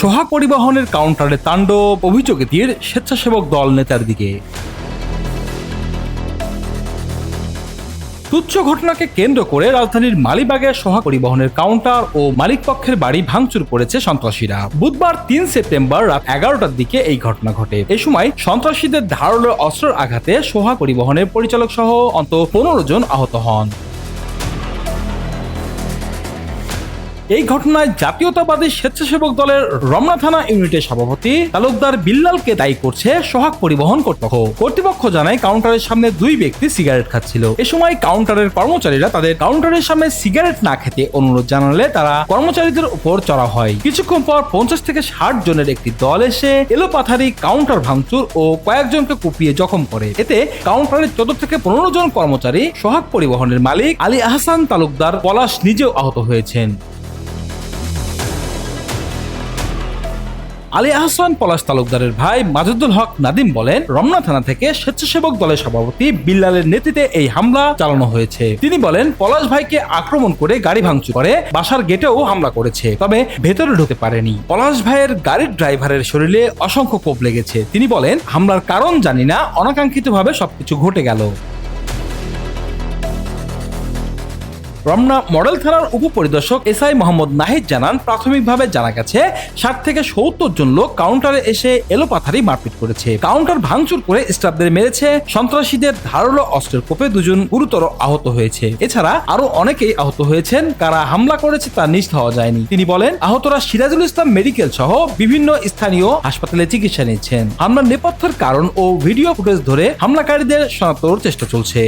সোহাগ পরিবহনের কাউন্টারে তাণ্ডব অভিযোগে তীর স্বেচ্ছাসেবক দল নেতার দিকে। তুচ্ছ ঘটনাকে কেন্দ্র করে রাজধানীর মালিবাগে সোহাগ পরিবহনের কাউন্টার ও মালিক পক্ষের বাড়ি ভাঙচুর করেছে সন্ত্রাসীরা। বুধবার তিন সেপ্টেম্বর রাত এগারোটার দিকে এই ঘটনা ঘটে। এ সময় সন্ত্রাসীদের ধারালো অস্ত্রের আঘাতে সোহাগ পরিবহনের পরিচালক সহ অন্তত পনেরো জন আহত হন। এই ঘটনায় জাতীয়তাবাদী স্বেচ্ছাসেবক দলের রমনা থানা ইউনিটের সভাপতি তালুকদার বিল্লালকে দায়ী করছে সোহাগ পরিবহন কর্তৃপক্ষ। কর্তৃপক্ষ জানায়, কাউন্টারের সামনে দুই ব্যক্তি সিগারেট খাচ্ছিল। এ সময় কাউন্টারের কর্মচারীরা তাদের কাউন্টারের সামনে সিগারেট না খেতে অনুরোধ জানালে তারা কর্মচারীদের উপর চড়া হয়। কিছুক্ষণ পর পঞ্চাশ থেকে ষাট জনের একটি দল এসে এলোপাথারি কাউন্টার ভাঙচুর ও কয়েকজনকে কুপিয়ে জখম করে। এতে কাউন্টারের চোদ্দ থেকে পনেরো জন কর্মচারী, সোহাগ পরিবহনের মালিক আলী আহসান তালুকদার পলাশ নিজেও আহত হয়েছেন। আলী আহসান পলাশ তালুকদারের ভাই মাজুদ্দুল হক নাদিম বলেন, রমনা থানা থেকে স্বেচ্ছাসেবক দলের সভাপতি বিল্লালের নেতৃত্বে এই হামলা চালানো হয়েছে। তিনি বলেন, পলাশ ভাইকে আক্রমণ করে গাড়ি ভাঙচুর করে বাসার গেটেও হামলা করেছে, তবে ভেতরে ঢুকে পারেনি। পলাশ ভাইয়ের গাড়ির ড্রাইভারের শরীরে অসংখ্য কোপ লেগেছে। তিনি বলেন, হামলার কারণ জানি না, অনাকাঙ্ক্ষিতভাবে সবকিছু ঘটে গেল। রমনা মডেল থানার উপপরিদর্শক এস আই মোহাম্মদ নাহিদ জানান, প্রাথমিকভাবে জানা গেছে, ষাট থেকে সত্তর জন লোক কাউন্টারে এসে এলোপাথারি মারপিট করেছে। কাউন্টার ভাঙচুর করে স্টাফদের মেরেছে, সন্ত্রাসীদের ধারালো অস্ত্রের কোপে দুজন গুরুতর আহত হয়েছে। এছাড়া আরও অনেকেই আহত হয়েছেন, কারা হামলা করেছে তা নিশ্চিত হওয়া যায়নি। তিনি বলেন, আহতরা সিরাজুল ইসলাম মেডিকেল সহ বিভিন্ন স্থানীয় হাসপাতালে চিকিৎসা নিচ্ছেন। হামলার নেপথ্যের কারণ ও ভিডিও ফুটেজ ধরে হামলাকারীদের শনাক্তর চেষ্টা চলছে।